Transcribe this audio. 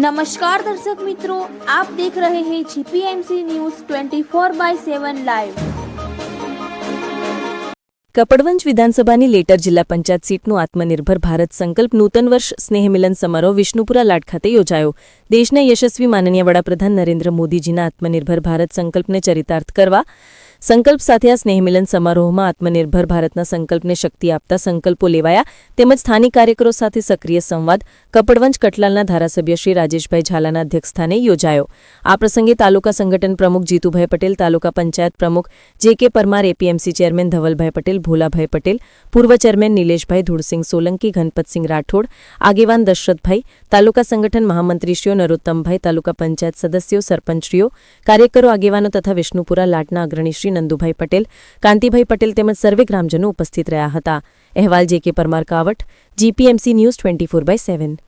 નમસ્કાર દર્શક મિત્રો આપ દેખ રહે હૈ GPMC news 24 by 7 live Kapadvanj વિધાનસભાની લેટર જિલ્લા પંચાયત સીટનું આત્મનિર્ભર ભારત સંકલ્પ નૂતન વર્ષ સ્નેહમિલન સમારોહ વિષ્ણુપુરા લાટ ખાતે યોજાયો દેશના યશસ્વી માનનીય વડાપ્રધાન નરેન્દ્ર મોદીજીના આત્મનિર્ભર ભારત સંકલ્પને ચરિતાર્થ કરવા, સંકલ્પ સાથે આ સ્નેહમિલન સમારોહમાં આત્મનિર્ભર ભારતના સંકલ્પને શક્તિ આપતા સંકલ્પો લેવાયા, તેમજ સ્થાનિક કાર્યકરો સાથે સક્રિય સંવાદ, કપડવંજ કટલાલના ધારાસભ્ય શ્રી રાજેશભાઈ ઝાલાના અધ્યક્ષસ્થાને યોજાયો. આ પ્રસંગે તાલુકા સંગઠન પ્રમુખ જીતુભાઈ પટેલ, તાલુકા પંચાયત પ્રમુખ જે કે પરમાર એપીએમસી ચેરમેન ધવલભાઈ પટેલ, ભોલાભાઈ પટેલ, પૂર્વ ચેરમેન નિલેશભાઈ ધૂળસિંહ સોલંકી ઘનપતસિંહ રાઠોડ, આગેવાન દશરથભાઈ, તાલુકા સંગઠન મહામંત્રીશ્રીઓ નરોત્તમભાઈ તાલુકા પંચાયત સદસ્યો, સરપંચશ્રીઓ, કાર્યકરો, આગેવાનો તથા વિષ્ણુપુરા લાટના અગ્રણી શ્રી નંદુભાઈ પટેલ, કાંતિભાઈ પટેલ તેમજ સર્વે ગ્રામજનો ઉપસ્થિત રહ્યા હતા. અહેવાલ J K Parmar Kavant, GPMC news twenty four by seven.